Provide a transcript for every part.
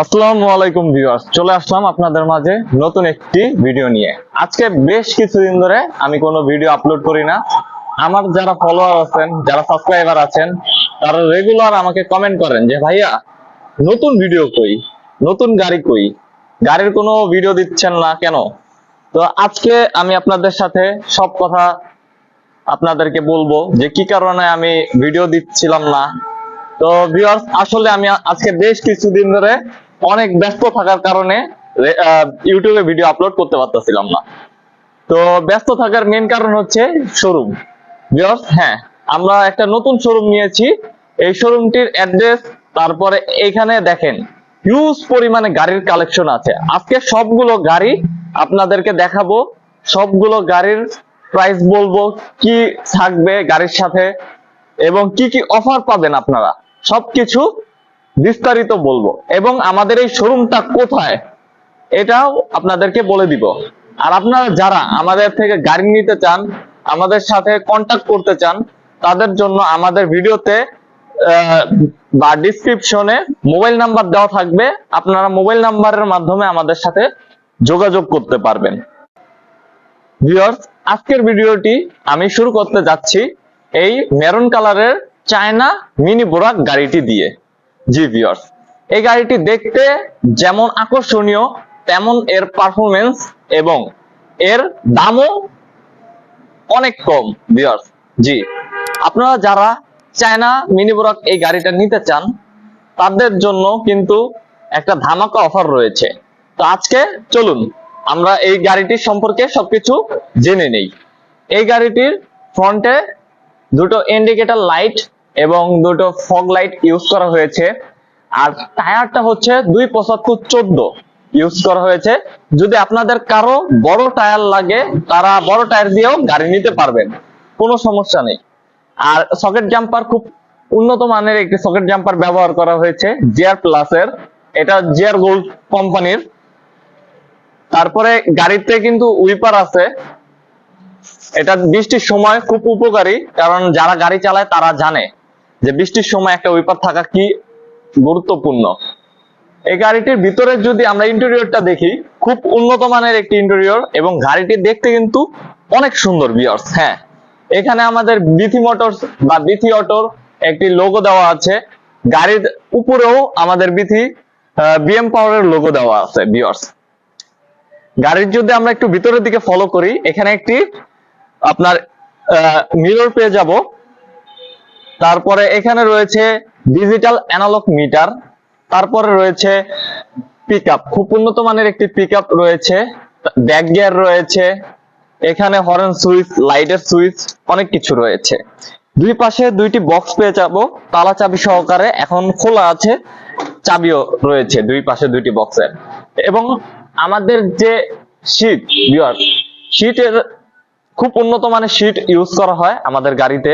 আসসালামু আলাইকুম ভিউয়ার্স, চলে আসলাম আপনাদের মাঝে নতুন একটি ভিডিও নিয়ে। আজকে বেশ কিছুদিন ধরে আমি কোনো ভিডিও আপলোড করি না। আমার যারা ফলোয়ার আছেন, যারা সাবস্ক্রাইবার আছেন, তারা রেগুলার আমাকে কমেন্ট করেন যে, ভাইয়া, নতুন ভিডিও কই? নতুন গাড়ি কই? গাড়ির কোনো ভিডিও দিচ্ছেন না কেন? তো আজকে আমি আপনাদের সাথে সব কথা আপনাদেরকে বলব যে, কি কারণে আমি ভিডিও দিচ্ছিলাম না। তো ভিউয়ার্স, আসলে আমি আজকে বেশ কিছুদিন ধরে অনেক ব্যস্ত থাকার কারণে ইউটিউবে ভিডিও আপলোড করতে পারতেছিলাম না। তো ব্যস্ত থাকার মেন কারণ হচ্ছে শোরুম হ্যাঁ আমরা একটা নতুন শোরুম নিয়েছি। এই শোরুমটির অ্যাড্রেস তারপরে এখানে দেখেন হিউজ পরিমাণে গাড়ির কালেকশন আছে। আজকে সবগুলো গাড়ি আপনাদেরকে দেখাবো। সবগুলো গাড়ির প্রাইস বলব, কি থাকবে গাড়ির সাথে এবং কি কি অফার পাবেন আপনারা। সবকিছু বিস্তারিত বলব। এবং আমাদের এই শোরুমটা কোথায়, এটাও আপনাদেরকে বলে দিব। আর আপনারা যারা আমাদের থেকে গাড়ি নিতে চান, আমাদের সাথে কন্টাক্ট করতে চান, তাদের জন্য আমাদের ভিডিওতে বা ডিসক্রিপশনে মোবাইল নাম্বার দেওয়া থাকবে। আপনারা মোবাইল নাম্বারের মাধ্যমে আমাদের সাথে যোগাযোগ করতে পারবেন। আজকের ভিডিওটি আমি শুরু করতে যাচ্ছি এই মেরুন কালারের চায়না মিনি বোরাক গাড়িটি দিয়ে। জি ভিউয়ার্স এই গাড়িটি দেখতে যেমন আকর্ষণীয়, তেমন এর পারফরমেন্স এবং এর দামও অনেক কম ভিউয়ার্স জি। আপনারা যারা চায়না মিনি বোরাক এই গাড়িটা নিতে চান, তাদের জন্য কিন্তু একটা ধামাকা অফার রয়েছে। তো আজকে চলুন, আমরা এই গাড়িটির সম্পর্কে সবকিছু জেনে নেই। এই গাড়িটির ফ্রন্টে দুটো ইন্ডিকেটর লাইট এবং দুটো ফগ লাইট ইউজ করা হয়েছে। আর টায়ারটা হচ্ছে দুই পঁচাত্তর চোদ্দ ইউজ করা হয়েছে। যদি আপনাদের কারও বড় টায়ার লাগে, তারা বড় টায়ার দিয়েও গাড়ি নিতে পারবেন। কোনো সমস্যা নেই। আর সকেট জাম্পার খুব উন্নত মানের একটি সকেট জাম্পার ব্যবহার করা হয়েছে জিআর প্লাসের এটা জিআর গোল্ড কোম্পানির। তারপরে গাড়িতে কিন্তু উইপার আছে। এটা বৃষ্টির সময় খুব উপকারী, কারণ যারা গাড়ি চালায় তারা জানে। যে বৃষ্টির সময় একটা উইপার থাকা কি গুরুত্বপূর্ণ? এই গাড়িটির ভিতরে যদি আমরা ইন্টেরিয়রটা দেখি, খুব উন্নত মানের একটি ইন্টেরিয়র এবং গাড়িটি দেখতে কিন্তু অনেক সুন্দর বিয়ার্স হ্যাঁ। এখানে আমাদের বিথি মোটরস বা বিথি অটোর একটি লোগো দেওয়া আছে। গাড়ির উপরেও আমাদের বিথি বিএম পাওয়ারের লোগো দেওয়া আছে বিয়ার্স গাড়ির যদি আমরা একটু ভিতরের দিকে ফলো করি, এখানে একটি আপনার মিরর পেয়ে যাব। তারপরে এখানে রয়েছে ডিজিটাল অ্যানালগ মিটার তারপরে রয়েছে পিকআপ খুব উন্নত মানের একটি পিকআপ রয়েছে ব্যাক গিয়ার রয়েছে, এখানে হর্ন সুইচ লাইটের সুইচ অনেক কিছু রয়েছে। দুই পাশে দুইটি বক্স পেয়ে যাব, তালা চাবি সহকারে, এখন খোলা আছে, চাবিও রয়েছে দুই পাশে দুইটি বক্সের এবং আমাদের যে শীট বিয়ার শীটের খুব উন্নত মানের শীট ইউজ করা হয় আমাদের গাড়িতে।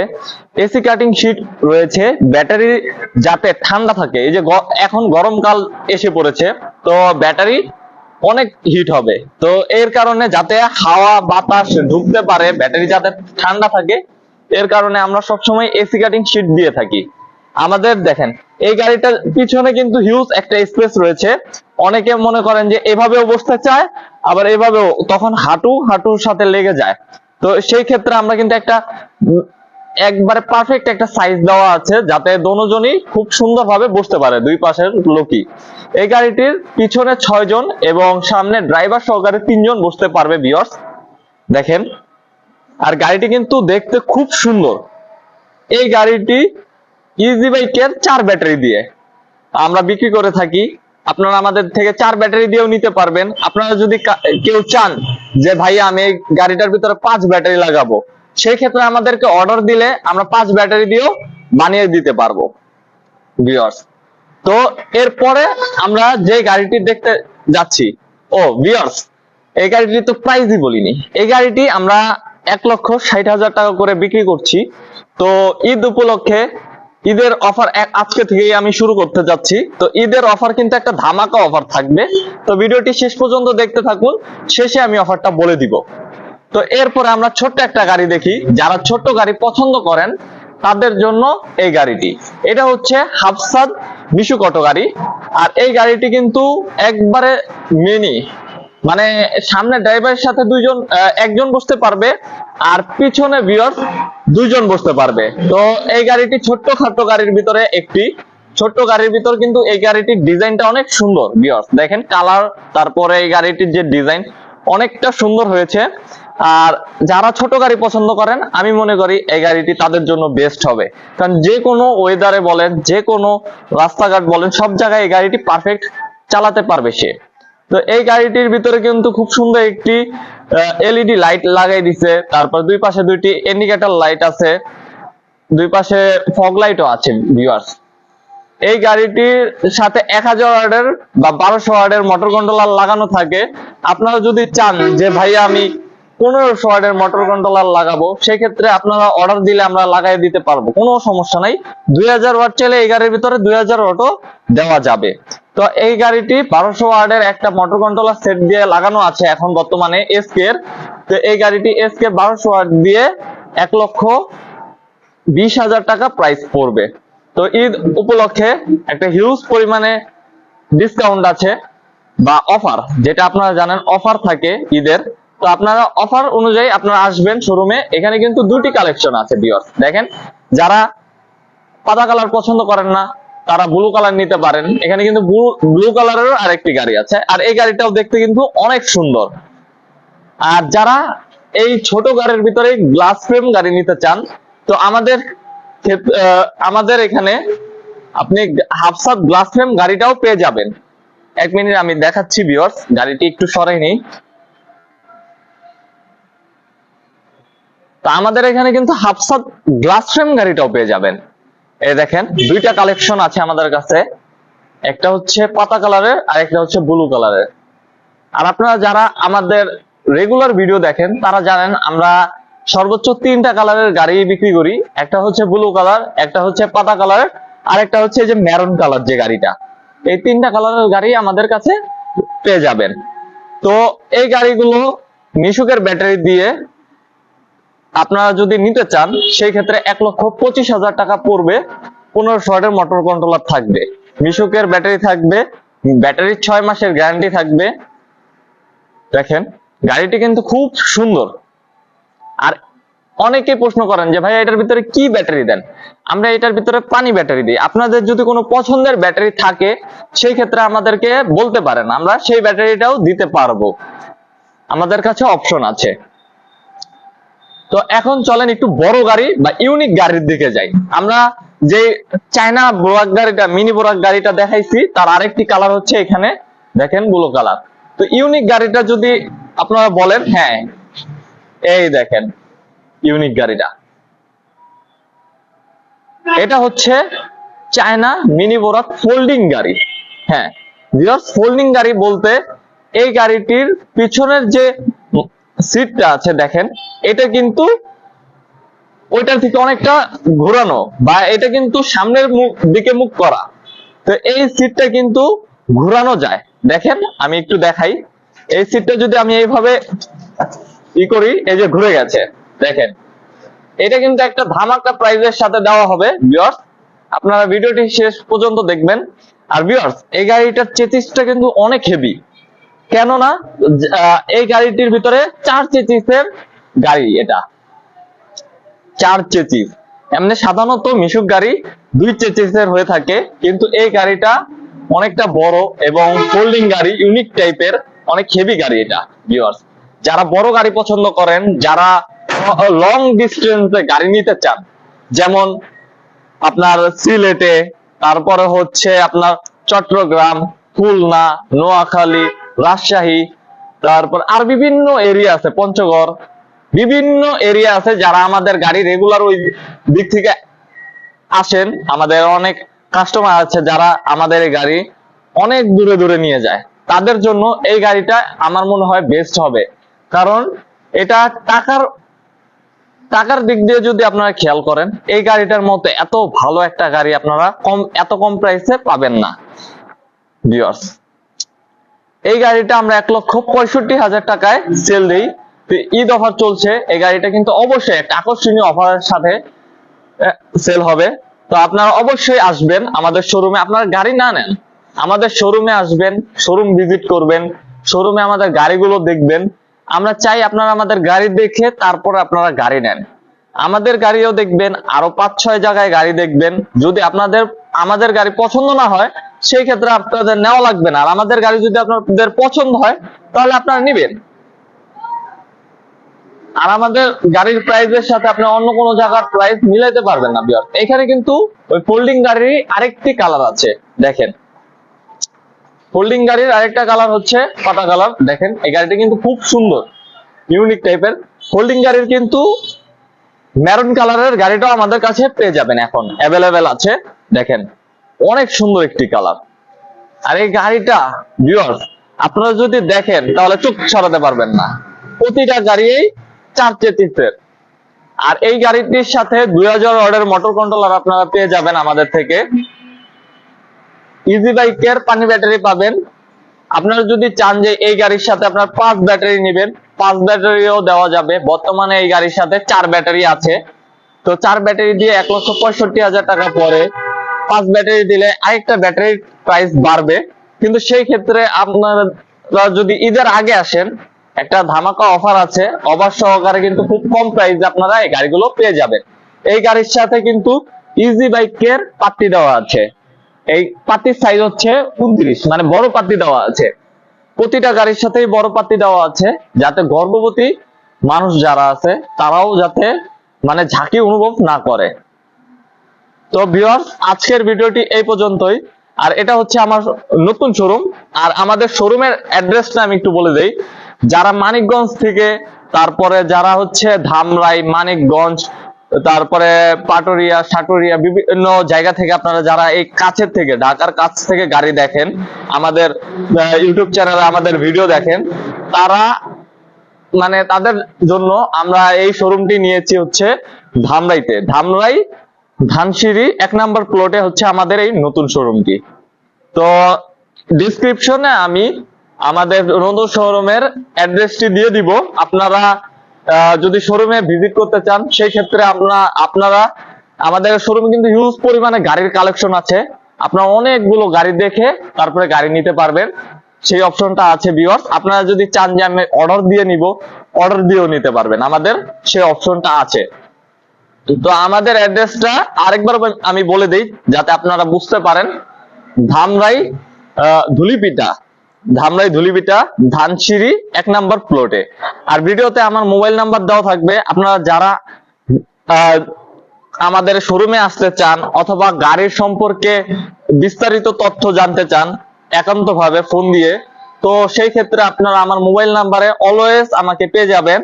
এসি কাটিং শীট রয়েছে। ব্যাটারি যাতে ঠান্ডা থাকে, এই যে এখন গরমকাল এসে পড়েছে, তো ব্যাটারি অনেক হিট হবে। তো এর কারণে যাতে হাওয়া, বাতাস ঢুকতে পারে ব্যাটারি যাতে ঠান্ডা থাকে, এর কারণে আমরা সবসময় এসি কাটিং শীট দিয়ে থাকি। আমাদের দেখেন, এই গাড়িটার পিছনে কিন্তু হিউজ একটা স্পেস রয়েছে। অনেকে মনে করেন যে এভাবেও বসতে চায়, আবার এভাবেও তখন হাঁটু হাঁটুর সাথে লেগে যায়। তো সেই ক্ষেত্রে আমরা কিন্তু একটা একবারে পারফেক্ট একটা সাইজ দেওয়া আছে, যাতে দোনোজনই খুব সুন্দরভাবে বসতে পারে, দুই পাশের লোকই। এই গাড়িটির পিছনে ছয় জন এবং সামনে ড্রাইভার সহকারে তিনজন বসতে পারবে বিয়র্স দেখেন, আর গাড়িটি কিন্তু দেখতে খুব সুন্দর। এই গাড়িটি ইজি বাইকের চার ব্যাটারি দিয়ে। আমরা বিক্রি করে থাকি আপনারা আমাদের থেকে চার ব্যাটারি দিয়েও নিতে পারবেন। আপনারা যদি কেউ চান যে ভাই আমি গাড়িটার ভিতরে পাঁচ ব্যাটারি লাগাবো। সেই ক্ষেত্রে আমাদেরকে অর্ডার দিলে আমরা পাঁচ ব্যাটারি দিয়েও বানিয়ে দিতে পারব। তো এরপরে আমরা যে গাড়িটি দেখতে যাচ্ছি, ও, ভিউয়ার্স, এই গাড়িটি তো প্রাইজই বলিনি। এই গাড়িটি আমরা এক লক্ষ ষাট হাজার টাকা করে বিক্রি করছি। তো ঈদ উপলক্ষে ঈদের অফার আজকে থেকেই আমি শুরু করতে যাচ্ছি। তো ঈদের অফার কিন্তু একটা ধামাকা অফার থাকবে। তো ভিডিওটি শেষ পর্যন্ত দেখতে থাকুন। শেষে আমি অফারটা বলে দিব। তো এরপরে আমরা ছোট্ট একটা গাড়ি দেখি। যারা ছোট্ট গাড়ি পছন্দ করেন, তাদের জন্য এই গাড়িটি। এটা হচ্ছে হাফসাদ অটো গাড়ি। আর এই গাড়িটি কিন্তু একবারে মিনি মানে সামনে ড্রাইভারের সাথে দুইজন একজন বসতে পারবে আর পিছনে বিয়র দুইজন বসতে পারবে। তো এই গাড়িটি ছোট্ট খাট্ট গাড়ির ভিতরে একটি, ছোট্ট গাড়ির ভিতর কিন্তু এই গাড়িটির ডিজাইনটা অনেক সুন্দর বিয়র দেখেন কালার তারপরে এই গাড়িটির যে ডিজাইন অনেকটা সুন্দর হয়েছে। আর যারা ছোট গাড়ি পছন্দ করেন, আমি মনে করি এই গাড়িটি তাদের জন্য বেস্ট হবে। কারণ যে কোনো ওয়েদারে বলেন, যে কোনো রাস্তাঘাট বলেন, সব জায়গায় এই গাড়িটি পারফেক্ট চালাতে পারবে সে। তো এই গাড়িটির ভিতরে কিন্তু খুব সুন্দর একটি এলইডি লাইট লাগাই দিছে। তারপর দুই পাশে দুইটি ইন্ডিকেটর লাইট আছে। দুই পাশে ফগ লাইটও আছে ভিউয়ার্স এই গাড়িটির সাথে এক হাজার ওয়ার্ডের বা বারোশো ওয়ার্ডের মোটর কন্ট্রোলার লাগানো থাকে। আপনারা যদি চান যে, ভাইয়া, আমি পনেরোশো ওয়ার্ডের মোটর কন্ট্রোলার লাগাবো, সেক্ষেত্রে আপনারা অর্ডার দিলে আমরা লাগাই দিতে পারব, কোনো সমস্যা নাই। দুই হাজার ওয়াট চাইলে এই গাড়ির ভিতরে দুই হাজার ওয়াটও দেওয়া যাবে। তো এই গাড়িটি বারোশো ওয়ার্ডের একটা মোটর কন্ট্রোলার সেট দিয়ে লাগানো আছে এখন বর্তমানে এসকে এর। তো এই গাড়িটি এসকে বারোশো ওয়াট দিয়ে এক লক্ষ বিশ হাজার টাকা প্রাইস পড়বে। তো ঈদ উপলক্ষে একটা হিউজ পরিমাণে ডিসকাউন্ট আছে বা অফার যেটা আপনারা জানেন অফার থাকে ঈদের। তো আপনারা অফার অনুযায়ী আপনারা আসবেন শোরুমে এখানে কিন্তু দুটি কালেকশন আছে বিয়র দেখেন, যারা পাতা কালার পছন্দ করেন না, তারা ব্লু কালার নিতে পারেন। এখানে কিন্তু ব্লু কালারেরও আরেকটি গাড়ি আছে। আর এই গাড়িটাও দেখতে কিন্তু অনেক সুন্দর। আর যারা এই ছোট গাড়ির ভিতরে গ্লাস ফ্রেম গাড়ি নিতে চান, তো আমাদের আমাদের এখানে আপনি হাফসাত গ্লাস ফ্রেম গাড়িটাও পেয়ে যাবেন। এক মিনিট আমি দেখাচ্ছি ভিউয়ার্স গাড়িটি একটু সরাই নেই। তা আমাদের এখানে কিন্তু হাফসাত গ্লাস ফ্রেম গাড়িটাও পেয়ে যাবেন। এই দেখেন, দুইটা কালেকশন আছে আমাদের কাছে। একটা হচ্ছে পাতা কালারের, আর একটা হচ্ছে ব্লু কালারের। আর আপনারা যারা আমাদের রেগুলার ভিডিও দেখেন, তারা জানেন আমরা সর্বোচ্চ তিনটা কালারের গাড়ি বিক্রি করি। একটা হচ্ছে ব্লু কালার একটা হচ্ছে পাতা কালার, আর একটা হচ্ছে যে মেরুন কালার যে গাড়িটা। এই তিনটা কালারের গাড়ি আমাদের কাছে পেয়ে যাবেন। তো এই গাড়িগুলো মিশুকের ব্যাটারি দিয়ে আপনারা যদি নিতে চান, সেই ক্ষেত্রে এক লক্ষ পঁচিশ হাজার টাকা পড়বে। পনেরো শর্টের মোটর কন্ট্রোলার থাকবে। মিশুকের ব্যাটারি থাকবে। ব্যাটারির ছয় মাসের গ্যারান্টি থাকবে। দেখেন, গাড়িটি কিন্তু খুব সুন্দর। আর অনেকে প্রশ্ন করেন যে ভাই এটার ভিতরে কি ব্যাটারি দেন? আমরা এটার ভিতরে পানি ব্যাটারি দিই। আপনাদের যদি কোনো পছন্দের ব্যাটারি থাকে, সেই ক্ষেত্রে আমাদেরকে বলতে পারেন। আমরা সেই ব্যাটারিটাও দিতে পারব। আমাদের কাছে অপশন আছে। তো এখন চলেন একটু বড় গাড়ি বা ইউনিক গাড়ির দিকে যাই। আমরা যে চায়না বোরাক গাড়িটা মিনি বোরাক গাড়িটা দেখাইছি, তার আরেকটি কালার হচ্ছে এখানে, দেখেন ব্লু কালার তো ইউনিক গাড়িটা যদি আপনারা বলেন হ্যাঁ এই দেখেন ইউনিক গাড়িটা। এটা হচ্ছে চায়না মিনি বোরাক ফোল্ডিং গাড়ি। হ্যাঁ ফোল্ডিং গাড়ি বলতে এই গাড়িটির পিছনের যে সিটটা আছে, দেখেন। এটা কিন্তু ওইটার থেকে অনেকটা ঘোরানো বা এটা কিন্তু সামনের মুখ, দিকে মুখ করা। তো এই সিটটা কিন্তু ঘোরানো যায়। দেখেন, আমি একটু দেখাই। এই সিটটা যদি আমি এইভাবে ই করি, এই যে ঘুরে গেছে, দেখেন। এটা কিন্তু একটা ধামাকা প্রাইজের সাথে দেওয়া হবে ভিউয়ার্স আপনারা ভিডিওটি শেষ পর্যন্ত দেখবেন। আর ভিউয়ার্স এই গাড়িটার চেচিসটা কিন্তু অনেক হেভি কেননা এই গাড়িটির ভিতরে চার চেচিসের গাড়ি এটা। চার চেচিস এমনি সাধারণত মিশুক গাড়ি দুই চেচিসের হয়ে থাকে, কিন্তু এই গাড়িটা অনেকটা বড় এবং ফোল্ডিং গাড়ি ইউনিক টাইপের অনেক হেভি গাড়ি এটা ভিউয়ার্স যারা বড় গাড়ি পছন্দ করেন, যারা লং ডিস্টেন্সে গাড়ি নিতে চান, যেমন আপনার সিলেটে, তারপরে হচ্ছে আপনার চট্টগ্রাম, খুলনা, নোয়াখালী রাজশাহী, তারপর আর বিভিন্ন এরিয়া আছে, পঞ্চগড়, বিভিন্ন এরিয়া আছে যারা আমাদের গাড়ি রেগুলার ওই দিক থেকে আসেন। আমাদের অনেক কাস্টমার আছে যারা আমাদের এই গাড়ি অনেক দূরে দূরে নিয়ে যায়। তাদের জন্য এই গাড়িটা আমার মনে হয় বেস্ট হবে। কারণ এটা টাকার টাকার দিক দিয়ে যদি আপনারা খেয়াল করেন, এই গাড়িটার মতো এত ভালো একটা গাড়ি আপনারা কম, এত কম প্রাইসে পাবেন না। ভিউয়ার্স এই গাড়িটা আমরা এক লক্ষ পঁয়ষট্টি হাজার টাকায় সেল দিই। ঈদ অফার চলছে, এই গাড়িটা কিন্তু অবশ্যই একটা আকর্ষণীয় অফারের সাথে সেল হবে। তো আপনারা অবশ্যই আসবেন আমাদের শোরুমে আপনারা গাড়ি না নেন, আমাদের শোরুমে আসবেন শোরুম ভিজিট করবেন শোরুমে আমাদের গাড়িগুলো দেখবেন। আমরা চাই আপনারা আমাদের গাড়ি দেখে তারপর আপনারা গাড়ি নেন। আমাদের গাড়িও দেখবেন, আরও পাঁচ ছয় জায়গায় গাড়ি দেখবেন। যদি আপনাদের, আমাদের গাড়ি পছন্দ না হয় সেই ক্ষেত্রে আপনাদের নেওয়া লাগবে না। আর আমাদের গাড়ি যদি আপনাদের পছন্দ হয়, তাহলে আপনারা নিবেন। আর আমাদের গাড়ির প্রাইসের সাথে আপনি অন্য কোনো জায়গার প্রাইস মিলাইতে পারবেন না বিয়ার এখানে কিন্তু ওই ফোল্ডিং গাড়ির আরেকটি কালার আছে, দেখেন। ফোল্ডিং গাড়ির আরেকটা কালার হচ্ছে পাতা কালার দেখেন। এই গাড়িটা কিন্তু খুব সুন্দর ইউনিক টাইপের ফোল্ডিং গাড়ির কিন্তু মেরুন কালারের গাড়িটাও আমাদের কাছে পেয়ে যাবেন এখন। অ্যাভেলেবেল আছে, দেখেন। অনেক সুন্দর একটি কালার। আর এই গাড়িটা ভিউয়ার্স আপনারা যদি দেখেন, তাহলে চোখ সরাতে পারবেন না। প্রতিটা গাড়ি চার চেতিসের আর এই গাড়িটির সাথে দুই হাজার ওয়ার্ডের মোটর কন্ট্রোলার আপনারা পেয়ে যাবেন আমাদের থেকে। ইজি বাইকের পানি ব্যাটারি পাবেন। আপনারা যদি চান যে এই গাড়ির সাথে আপনার পাঁচ ব্যাটারি নেবেন, পাঁচ ব্যাটারিও দেওয়া যাবে। বর্তমানে এই গাড়ির সাথে চার ব্যাটারি আছে। তো চার ব্যাটারি দিয়ে এক লক্ষ পঁয়ষট্টি হাজার টাকা পরে পাঁচ ব্যাটারি দিলে আরেকটা ব্যাটারির প্রাইস বাড়বে। কিন্তু সেই ক্ষেত্রে আপনারা যদি ঈদের আগে আসেন, একটা ধামাকা অফার আছে, অফার সহকারে কিন্তু খুব কম প্রাইসে আপনারা এই গাড়িগুলো পেয়ে যাবেন। এই গাড়ির সাথে কিন্তু ইজি বাইকের পাত্তি দেওয়া আছে। এই পাতির সাইজ হচ্ছে উনত্রিশ মানে বড় পাতি দেওয়া আছে। প্রতিটা গাড়ির সাথেই বড় পাতি দেওয়া আছে, যাতে গর্ভবতী মানুষ যারা আছে, তারাও যাতে মানে ঝাঁকি অনুভব না করে। তো ভিউয়ার্স আজকের ভিডিওটি এই পর্যন্তই। আর এটা হচ্ছে আমার নতুন শোরুম আর আমাদের শোরুমের অ্যাড্রেসটা আমি একটু বলে দেই। যারা মানিকগঞ্জ থেকে, তারপরে যারা হচ্ছে ধামরাই, মানিকগঞ্জ, তারপরে পাটুরিয়া, সাটুরিয়া, বিভিন্ন জায়গা থেকে আপনারা যারা এই কাছের থেকে, ঢাকার কাছ থেকে গাড়ি দেখেন, আমাদের ইউটিউব চ্যানেলে আমাদের ভিডিও দেখেন, তারা মানে তাদের জন্য আমরা এই শোরুমটি নিয়েছি হচ্ছে ধামরাইতে। ধামরাই ধানসিঁড়ি এক নাম্বার প্লটে হচ্ছে আমাদের এই নতুন শোরুমটি তো ডিসক্রিপশনে আমি আমাদের নতুন শোরুমের অ্যাড্রেসটি দিয়ে দিব। আপনারা যদি শোরুমে ভিজিট করতে চান, সেই ক্ষেত্রে আপনারা আপনারা, আমাদের শোরুমে কিন্তু হিউজ পরিমাণে গাড়ির কালেকশন আছে। আপনারা অনেকগুলো গাড়ি দেখে তারপরে গাড়ি নিতে পারবেন। সেই অপশনটা আছে ভিউয়ার্স আপনারা যদি চান যে আমি অর্ডার দিয়ে নিব অর্ডার দিয়েও নিতে পারবেন। আমাদের সেই অপশনটা আছে। তো আমাদের অ্যাড্রেসটা আরেকবার আমি বলে দেই, যাতে আপনারা বুঝতে পারেন। ধামরাই ধুলিপিটা ধামরাই ধুলিপিটা ধানসিঁড়ি, এক নাম্বার প্লটে আর ভিডিওতে আমার মোবাইল নাম্বার দেওয়া থাকবে। আপনারা যারা আমাদের শোরুমে আসতে চান অথবা গাড়ির সম্পর্কে বিস্তারিত তথ্য জানতে চান একান্ত ভাবে ফোন দিয়ে, তো সেই ক্ষেত্রে আপনারা আমার মোবাইল নাম্বারে অলওয়েজ আমাকে পেয়ে যাবেন।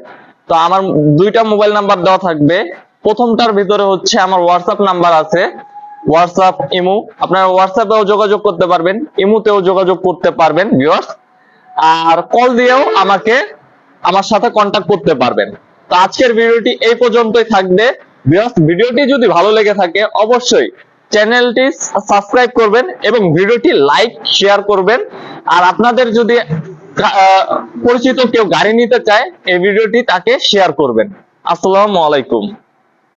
তো আমার দুইটা মোবাইল নাম্বার দেওয়া থাকবে। প্রথমটার ভিতরে হচ্ছে আমার হোয়াটসঅ্যাপ নাম্বার আছে। হোয়াটসঅ্যাপ ইমু, আপনারা হোয়াটসঅ্যাপেও যোগাযোগ করতে পারবেন, ইমুতেও যোগাযোগ করতে পারবেন ভিউয়ার্স আর কল দিয়েও আমাকে, আমার সাথে কন্ট্যাক্ট করতে পারবেন। তো আজকের ভিডিওটি এই পর্যন্তই থাকবে। ভিউয়ার্স ভিডিওটি যদি ভালো লেগে থাকে, অবশ্যই চ্যানেলটি সাবস্ক্রাইব করবেন এবং ভিডিওটি লাইক শেয়ার করবেন। আর আপনাদের যদি পরিচিত কেউ গাড়ি নিতে চায়, এই ভিডিওটি তাকে শেয়ার করবেন। আসসালামু আলাইকুম।